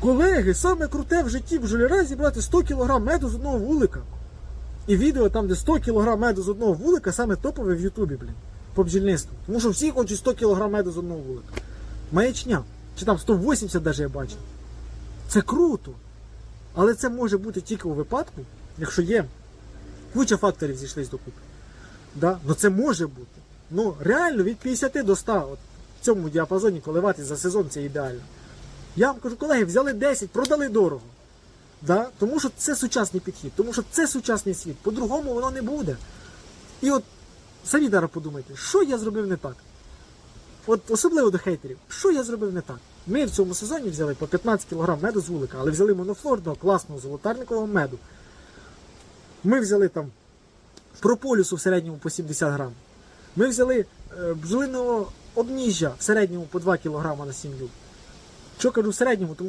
Колеги, саме круте в житті бджоляра зібрати 100 кг меду з одного вулика. І відео там, де 100 кг меду з одного вулика, саме топове в Ютубі, блін, по бджільництву. Тому що всі хочуть 100 кг меду з одного вулика. Маячня. Чи там 180 навіть я бачив. Це круто. Але це може бути тільки у випадку, якщо є куча факторів зійшлись докупи. Да? Ну це може бути. Ну реально від 50 до 100 от, в цьому діапазоні коливатись за сезон це ідеально. Я вам кажу, колеги, взяли 10, продали дорого. Да? Тому що це сучасний підхід, тому що це сучасний світ. По-другому воно не буде. І от самі зараз подумайте, що я зробив не так. От особливо до хейтерів, що я зробив не так? Ми в цьому сезоні взяли по 15 кг меду з вулика, але взяли монофлорного класного золотарникового меду. Ми взяли там прополісу в середньому по 70 грам. Ми взяли е, бджолиного обніжжя в середньому по 2 кг на сім'ю. Що кажу в середньому, тому